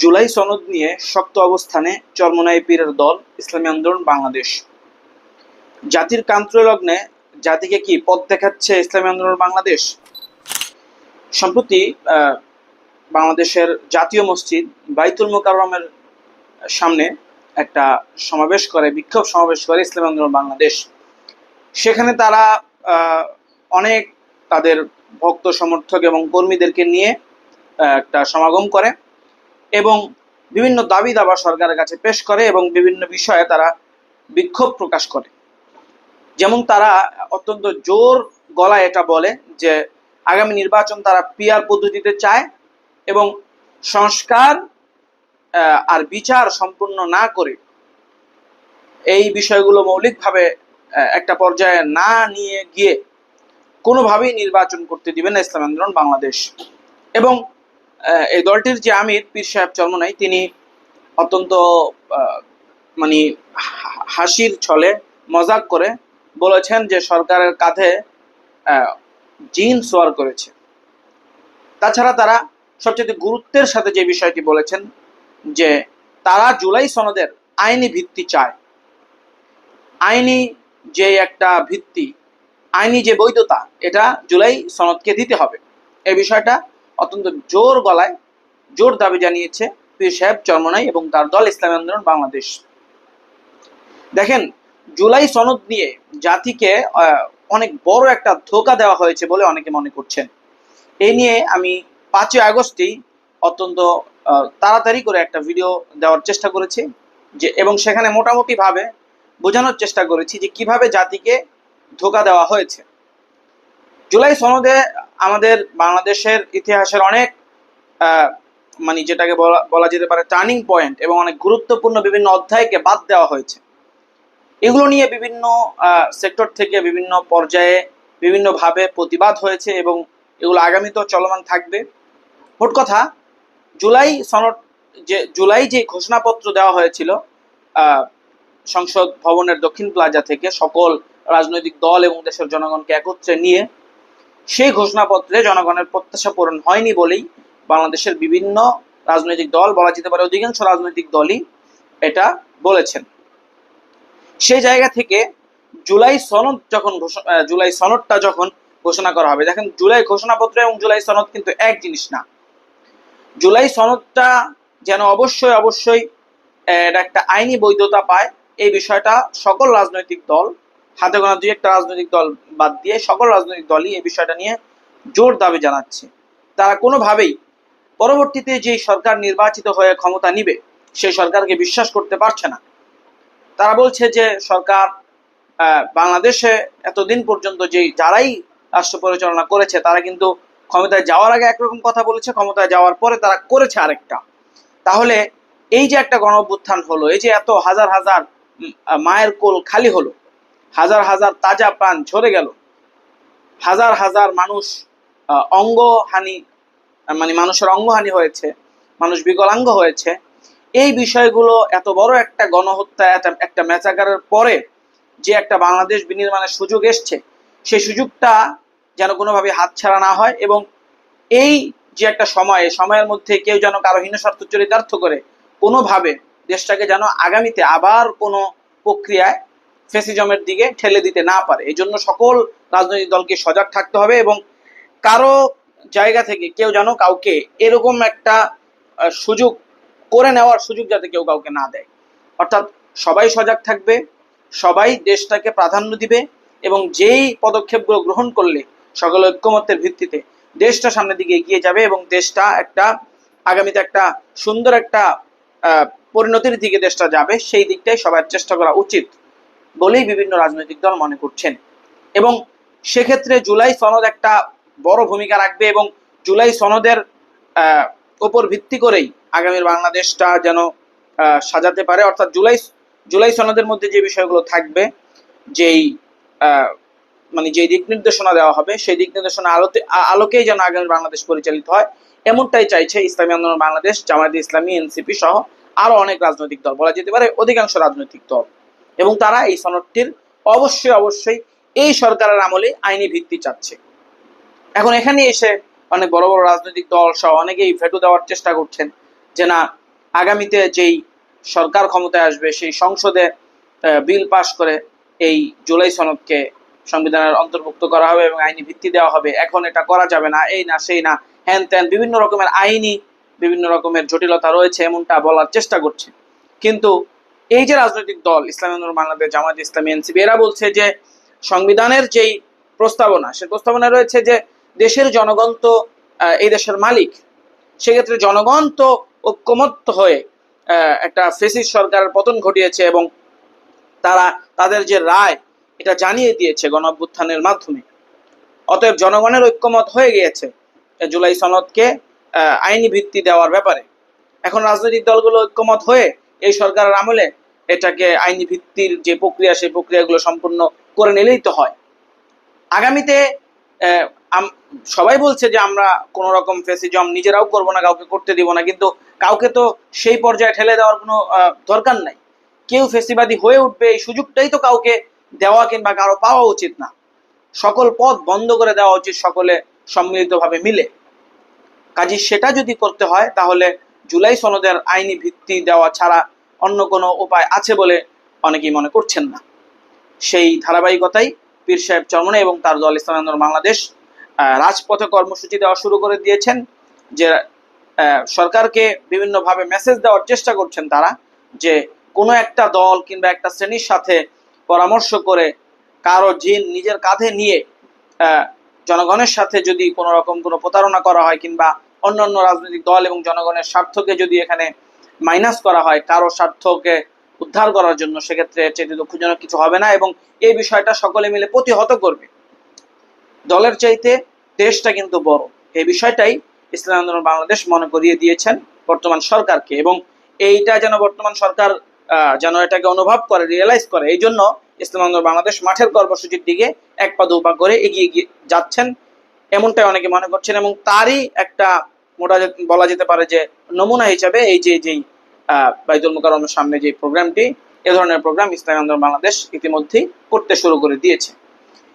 জুলাই সনদ নিয়ে শক্ত অবস্থানে চরমনাই পীরের দল, ইসলামী আন্দোলন, বাংলাদেশ। জাতির কান্ত্রলগ্নে জাতিকে কি পথ দেখাচ্ছে ইসলামী আন্দোলন, বাংলাদেশ? সম্প্রতি বাংলাদেশের জাতীয় মসজিদ বাইতুল মোকাররমের সামনে একটা সমাবেশ করে, বিক্ষোভ সমাবেশ করে ইসলামী আন্দোলন, বাংলাদেশ। সেখানে তারা অনেক তাদের ভক্ত, সমর্থক এবং কর্মীদেরকে নিয়ে একটা সমাগম করে। এবং বিভিন্ন দাবি দাবা সরকারের কাছে পেশ করে এবং বিভিন্ন বিষয়ে তারা বিক্ষোভ প্রকাশ করে। যেমন তারা অত্যন্ত জোর গলায় এটা বলে যে, আগামী নির্বাচন তারা পিয়ার পদ্ধতিতে চায় এবং সংস্কার আর বিচার সম্পূর্ণ না করে এই বিষয়গুলো মৌলিকভাবে একটা পর্যায়ে না নিয়ে গিয়ে কোনোভাবেই নির্বাচন করতে দিবে না ইসলাম আন্দোলন বাংলাদেশ। এবং এই দলটির যে আমির, পীর সাহেব চরমনাই, তিনি অত্যন্ত মানে হাসির ছলে মজাক করে বলেছেন যে সরকারের কাঁধে জিন সোয়ার করেছে। তাছাড়া তারা সবচেয়ে গুরুত্বের সাথে যে বিষয়টি বলেছেন যে তারা জুলাই সনদের আইনি ভিত্তি চায়। আইনি যে একটা ভিত্তি, আইনি যে বৈধতা, এটা জুলাই সনদকে দিতে হবে। এই বিষয়টা অত্যন্ত জোর গলায়, জোর দাবি জানিয়েছে পীর সাহেব চরমনাই এবং তার দল ইসলামী আন্দোলন বাংলাদেশ। দেখেন, জুলাই সনদ নিয়ে জাতিকে অনেক বড় একটা ধোকা দেওয়া হয়েছে বলে অনেকে মনে করছেন। এই নিয়ে আমি পাঁচই আগস্টেই অত্যন্ত তাড়াতাড়ি করে একটা ভিডিও দেওয়ার চেষ্টা করেছি, যে, এবং সেখানে মোটামুটি ভাবে বোঝানোর চেষ্টা করেছি যে কীভাবে জাতিকে ধোকা দেওয়া হয়েছে। জুলাই সনদে আমাদের বাংলাদেশের ইতিহাসের অনেক মানে যেটাকে বলা বলা যেতে পারে টার্নিং পয়েন্ট এবং অনেক গুরুত্বপূর্ণ বিভিন্ন অধ্যায়কে বাদ দেওয়া হয়েছে। এগুলো নিয়ে বিভিন্ন সেক্টর থেকে বিভিন্ন পর্যায়ে বিভিন্নভাবে প্রতিবাদ হয়েছে এবং এগুলো আগামীতেও চলমান থাকবে। মোট কথা, জুলাই সনদ, যে, জুলাই যে ঘোষণাপত্র দেওয়া হয়েছিল সংসদ ভবনের দক্ষিণ প্লাজা থেকে সকল রাজনৈতিক দল এবং দেশের জনগণকে একত্রে নিয়ে সেই ঘোষণাপত্রে জনগণের প্রত্যাশা পূরণ হয়নি বলেই বাংলাদেশের বিভিন্ন রাজনৈতিক দল, বলা যেতে পারে অধিকাংশ রাজনৈতিক দলই এটা বলেছেন। সেই জায়গা থেকে জুলাই সনদ যখন জুলাই সনদটা যখন ঘোষণা করা হবে, দেখেন জুলাই ঘোষণাপত্র এবং জুলাই সনদ কিন্তু এক জিনিস না। জুলাই সনদটা যেন অবশ্যই অবশ্যই একটা আইনি বৈধতা পায়, এই বিষয়টা সকল রাজনৈতিক দল হাতে গোনা দুই একটা রাজনৈতিক দল বাদ দিয়ে সকল রাজনৈতিক দলই এই বিষয়টা নিয়ে জোর দাবি জানাচ্ছে। তারা কোনোভাবেই পরবর্তীতে যে সরকার নির্বাচিত হয়ে ক্ষমতা নিবে, সেই সরকারকে বিশ্বাস করতে পারছে না। তারা বলছে যে সরকার বাংলাদেশে এতদিন পর্যন্ত যে যারাই রাষ্ট্র পরিচালনা করেছে, তারা কিন্তু ক্ষমতায় যাওয়ার আগে একরকম কথা বলেছে, ক্ষমতায় যাওয়ার পরে তারা করেছে আরেকটা। তাহলে এই যে একটা গণ হলো, এই যে এত হাজার হাজার মায়ের কোল খালি হলো হাজার হাজার তাজা প্রাণ ঝরে গেল। হাজার হাজার মানুষ অঙ্গহানি মানে মানুষের অঙ্গহানি হয়েছে, মানুষ বিকলাঙ্গ হয়েছে। এই বিষয়গুলো এত বড় একটা গণহত্যা একটা- একটা ম্যাচাকারের পরে যে একটা বাংলাদেশ বিনির্মাণের সুযোগ এসছে, সেই সুযোগটা যেন কোনোভাবে হাতছাড়া না হয় এবং এই যে একটা সময়ে সময়ের মধ্যে কেউ যেন কারও হীনস্বার্থ চরিতার্থ করে, কোনোভাবে দেশটাকে যেন আগামীতে আবার কোনো প্রক্রিয়ায় ফেসিজমের দিকে ঠেলে দিতে না পারে। এই জন্য সকল রাজনৈতিক দলকে সজাগ থাকতে হবে এবং কারও জায়গা থেকে কেউ যেন কাউকে এরকম একটা সুযোগ করে নেওয়ার সুযোগ যাতে কেউ কাউকে না দেয়। অর্থাৎ সবাই সজাগ থাকবে, সবাই দেশটাকে প্রাধান্য দিবে এবং যেই পদক্ষেপগুলো গ্রহণ করলে সকল ঐক্যমত্যের ভিত্তিতে দেশটা সামনের দিকে এগিয়ে যাবে এবং দেশটা একটা, আগামীতে একটা সুন্দর একটা পরিণতির দিকে দেশটা যাবে, সেই দিকটাই সবার চেষ্টা করা উচিত। বলেই বিভিন্ন রাজনৈতিক দল মনে করছেন। এবং সেক্ষেত্রে জুলাই সনদ একটা বড় ভূমিকা রাখবে এবং জুলাই সনদের উপর ভিত্তি করেই আগামীর বাংলাদেশটা যেন সাজাতে পারে। অর্থাৎ জুলাই জুলাই সনদের মধ্যে যে বিষয়গুলো থাকবে, যেই মানে যে দিক নির্দেশনা দেওয়া হবে, সেই দিক নির্দেশনা আলোতে আলোকেই যেন আগামী বাংলাদেশ পরিচালিত হয়। এমনটাই চাইছে ইসলামী আন্দোলন বাংলাদেশ, জামায়াতে ইসলামী, এনসিপি সহ আরও অনেক রাজনৈতিক দল। বলা যেতে পারে অধিকাংশ রাজনৈতিক দল। এবং তারা এই সনদটির অবশ্যই অবশ্যই এই সরকারের আমলে আইনি ভিত্তি চাচ্ছে। এখন এখানে এসে অনেক বড় বড় রাজনৈতিক দল সহ অনেকেই ভেটো দেওয়ার চেষ্টা করছেন যে না, আগামীতে যেই সরকার ক্ষমতায় আসবে, সেই সংসদে বিল পাশ করে এই জুলাই সনদকে সংবিধানের অন্তর্ভুক্ত করা হবে এবং আইনি ভিত্তি দেওয়া হবে। এখন এটা করা যাবে না, এই না, সেই না, হ্যান ত্যান, বিভিন্ন রকমের আইনি, বিভিন্ন রকমের জটিলতা রয়েছে এমনটা বলার চেষ্টা করছে। কিন্তু এই যে রাজনৈতিক দল, ইসলামী আন্দোলন বাংলাদেশ জামাত ইসলামী, এনসিপি, এরা বলছে যে সংবিধানের যেই প্রস্তাবনা সে প্রস্তাবনা রয়েছে যে দেশের জনগণ তো এই দেশের মালিক। সেক্ষেত্রে জনগণ তো ঐক্যমত্য হয়ে একটা ফেসিস সরকারের পতন ঘটিয়েছে এবং তারা তাদের যে রায়, এটা জানিয়ে দিয়েছে গণ অভ্যুত্থানের মাধ্যমে। অতএব জনগণের ঐক্যমত হয়ে গিয়েছে জুলাই সনদকে আইনি ভিত্তি দেওয়ার ব্যাপারে। এখন রাজনৈতিক দলগুলো ঐক্যমত হয়ে এই সরকারের আমলে এটাকে আইনি ভিত্তির যে প্রক্রিয়া, সেই প্রক্রিয়াগুলো সম্পূর্ণ করে নিলেই তো হয়। আগামীতে সবাই বলছে যে আমরা কোন রকম ফেসিজম নিজেরাও করব না, কাউকে করতে দিব না, কিন্তু কাউকে তো সেই পর্যায়ে ঠেলে দেওয়ার কোনো দরকার নাই। কেউ ফেসিবাদী হয়ে উঠবে, এই সুযোগটাই তো কাউকে দেওয়া কিংবা কারও পাওয়া উচিত না। সকল পথ বন্ধ করে দেওয়া উচিত সকলে সম্মিলিতভাবে মিলে। কাজে সেটা যদি করতে হয়, তাহলে জুলাই সনদের আইনি ভিত্তি দেওয়া ছাড়া অন্য কোনো উপায় আছে বলে অনেকেই মনে করছেন না। সেই ধারাবাহিকতাই পীর সাহেব চরমনে এবং তার দল ইসলাম আন্দোলন বাংলাদেশ রাজপথে কর্মসূচি দেওয়া শুরু করে দিয়েছেন যে সরকারকে বিভিন্নভাবে মেসেজ দেওয়ার চেষ্টা করছেন তারা যে, কোনো একটা দল কিংবা একটা শ্রেণির সাথে পরামর্শ করে কারও জিন নিজের কাঁধে নিয়ে জনগণের সাথে যদি কোনো রকম কোনো প্রতারণা করা হয় কিংবা অন্যান্য রাজনৈতিক দল এবং জনগণের স্বার্থকে যদি এখানে মাইনাস করা হয় কারও স্বার্থকে উদ্ধার করার জন্য, সেক্ষেত্রে চাইতে দুঃখজনক কিছু হবে না এবং এই বিষয়টা সকলে মিলে প্রতিহত করবে। দলের চাইতে দেশটা কিন্তু বড়। এই বিষয়টাই ইসলাম আন্দোলন বাংলাদেশ মনে করিয়ে দিয়েছেন বর্তমান সরকারকে এবং এইটা যেন বর্তমান সরকার যেন এটাকে অনুভব করে রিয়েলাইজ করে, এই জন্য ইসলাম আন্দোলন বাংলাদেশ মাঠের কর্মসূচির দিকে এক পা, দু পা করে এগিয়ে গিয়ে যাচ্ছেন। এমনটাই অনেকে মনে করছেন এবং তারই একটা মোটা বলা যেতে পারে যে নমুনা হিসাবে এই যে যেই আহ, বাইতুল মুকাররমের সামনে যে প্রোগ্রামটি এ ধরনের প্রোগ্রাম ইসলাম আন্দোলন বাংলাদেশ ইতিমধ্যেই করতে শুরু করে দিয়েছে।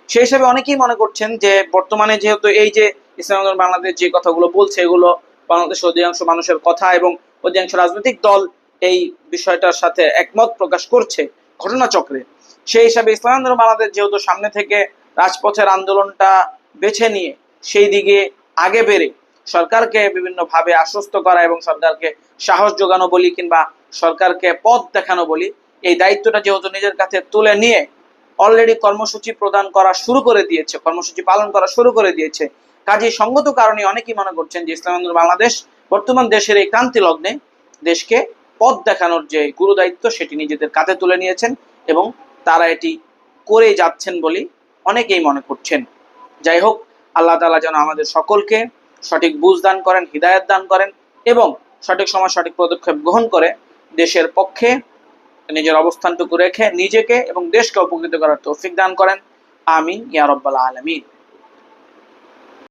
সেই হিসাবে অনেকেই মনে করছেন যে বর্তমানে যেহেতু এই যে ইসলাম আন্দোলন বাংলাদেশ যে কথাগুলো বলছে এগুলো বাংলাদেশের অধিকাংশ মানুষের কথা এবং অধিকাংশ রাজনৈতিক দল এই বিষয়টার সাথে একমত প্রকাশ করছে ঘটনাচক্রে। সেই হিসাবে ইসলাম আন্দোলন বাংলাদেশ যেহেতু সামনে থেকে রাজপথের আন্দোলনটা বেছে নিয়ে সেই দিকে আগে বেড়ে সরকারকে বিভিন্নভাবে আশ্বস্ত করা এবং সরকারকে সাহস যোগানো বলি কিংবা সরকারকে পথ দেখানো বলি, এই দায়িত্বটা যেহেতু নিজের কাছে তুলে নিয়ে অলরেডি কর্মসূচি প্রদান করা শুরু করে দিয়েছে, কর্মসূচি পালন করা শুরু করে দিয়েছে কাজে সঙ্গত কারণে অনেকেই মনে করছেন যে ইসলাম বাংলাদেশ বর্তমান দেশের এই ক্রান্তি লগ্নে দেশকে পথ দেখানোর যে গুরু দায়িত্ব সেটি নিজেদের কাঁধে তুলে নিয়েছেন এবং তারা এটি করে যাচ্ছেন বলে অনেকেই মনে করছেন। যাই হোক, আল্লাহ তাআলা যেন আমাদের সকলকে সঠিক বুঝ দান করেন, হৃদায়ত দান করেন এবং সঠিক সময় সঠিক পদক্ষেপ গ্রহণ করে দেশের পক্ষে নিজের অবস্থানটুকু রেখে নিজেকে এবং দেশকে উপকৃত করার তৌফিক দান করেন। আমিন, ইয়া আলমিন আলামিন।